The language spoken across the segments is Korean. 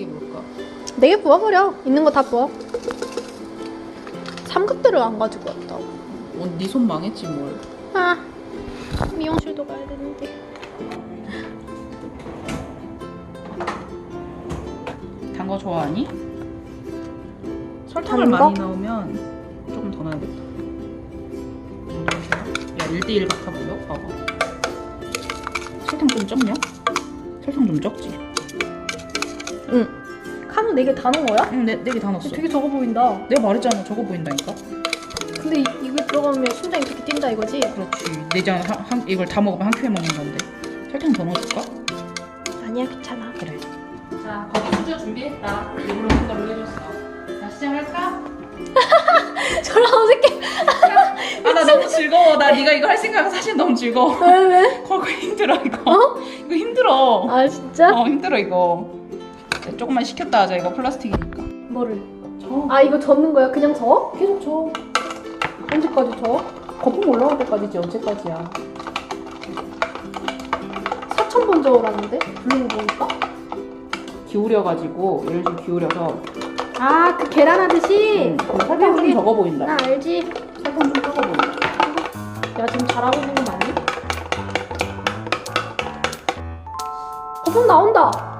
네개 볼까? 네개 부어버려. 있는 거 다 부어. 삼각대를 안 가지고 왔다고. 어, 네손 망했지 뭘. 아, 미용실도 가야 되는데. 단 거 좋아하니? 설탕을 단 거? 많이 넣으면 조금 더 넣어야겠다. 야 1대1 같아 보여? 봐봐. 설탕 좀 적냐? 설탕 좀 적지? 응. 카누 네개다 넣은 거야? 응, 네, 네개다 넣었어. 되게 적어 보인다. 내가 말했잖아, 적어 보인다니까. 근데 이, 이거 들어가면 심장이 그렇게 뛴다 이거지? 그렇지. 내장 한, 한, 이걸 다 먹으면 한 큐에 먹는 건데. 설탕 더 넣어줄까? 아니야, 괜찮아. 그래. 자, 거기 수저 준비했다. 일부러 큰 걸로 해줬어. 자, 시작할까? 저랑 어색해. 아, 나 너무 즐거워. 나 네가 이거 할 생각은 사실 너무 즐거워. 왜, 왜? 그거 힘들어, 이거. 이거 힘들어. 아, 진짜? 어, 힘들어, 이거. 자, 조금만 식혔다 하자. 이거 플라스틱이니까. 뭐를? 저. 아, 이거 젓는 거야? 그냥 저? 계속 줘. 언제까지 저? 거품 올라올 때까지지, 언제까지야. 4,000번 저으라는데? 부르는 거 보니까? 기울여가지고, 이런 식으로 기울여서. 아, 그 계란 하듯이? 응. 근데 설탕 좀 적어 보인다. 나 알지. 설탕 좀 적어 보인다. 야, 지금 잘하고 있는 거 맞니? 거품 나온다.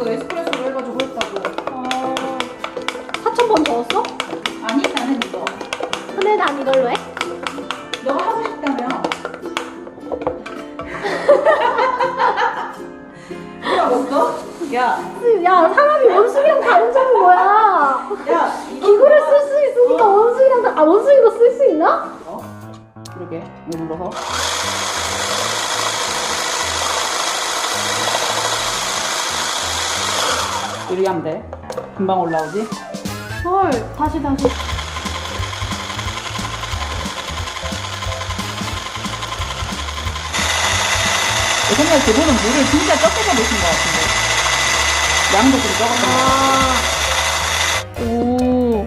그 에스프레소로 해가지고 했다고. 아 4,000번 저었어? 아니 나는 이거. 근데 난 이걸로 해? 너가 하고 싶다며. 뭐라고 야, 야 사람이 원숭이랑 다른 점이 뭐야? 야, 기구를 쓸 수 있으니까 원숭이랑 다, 아 원숭이도 쓸 수 있나? 어? 그러게 눌러서 이렇게 하면 돼 금방 올라오지? 헐 다시 다시 정말 그분은 물을 진짜 적게 잡으신 것 같은데 양도 좀 적었던 것 같아 오,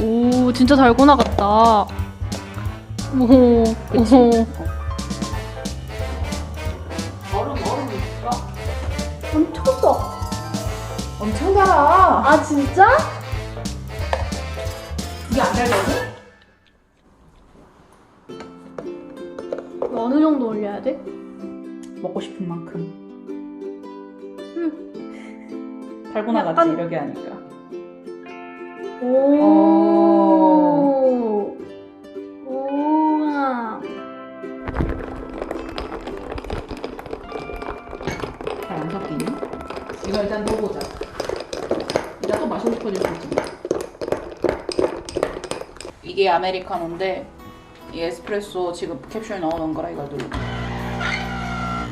오 진짜 달고나 같다 오, 그치? 오. 얼음 얼음 있을까? 엄청 써. 엄청 달아 아 진짜? 이게 안 달거든? 어느 정도 올려야 돼? 먹고 싶은 만큼 응. 달고나 약간- 이렇게 하니까 오. 우와. 잘 안 섞이니? 이거 일단 넣어보자 또 마시고 싶어질 수 있지 이게 아메리카노인데 이 에스프레소 지금 캡슐 넣어놓은 거라 이걸 누르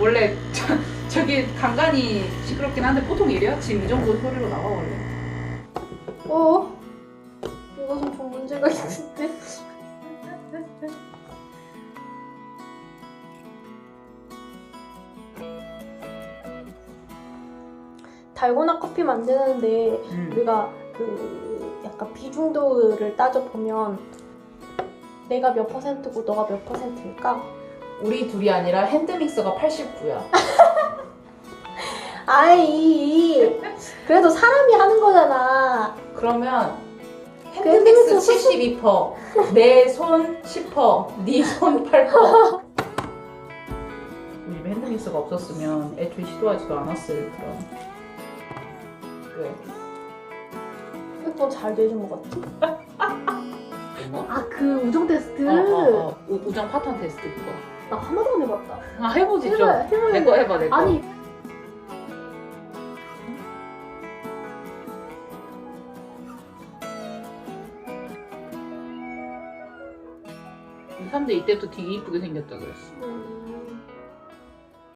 원래 저, 저기 간간이 시끄럽긴 한데 보통 이래요? 지금 이 정도 소리로 나와 원래 어? 이것은 좀 문제가 있는데. 달고나 커피 만드는데 음. 우리가 그 약간 비중도를 따져 보면 내가 몇 퍼센트고 너가 몇 퍼센트일까? 우리 둘이 아니라 핸드믹서가 89야 아이 그래도 사람이 하는 거잖아. 그러면 핸드믹스 핸드믹스 72%, 내손 10%, 네손 8%. 우리 집에 핸드믹스가 없었으면 애초에 시도하지도 않았을 그런. 왜? 넌잘 되신 것 같지? 아그 우정 테스트 어, 어, 어. 우- 우정 파탄 테스트 그거. 나 하나도 안 해봤다 아 해보지 좀. 해봐요 해봐요 내 거 해봐 내 거. 아니 근데 사람들 이때부터 되게 이쁘게 생겼다 그랬어. 음.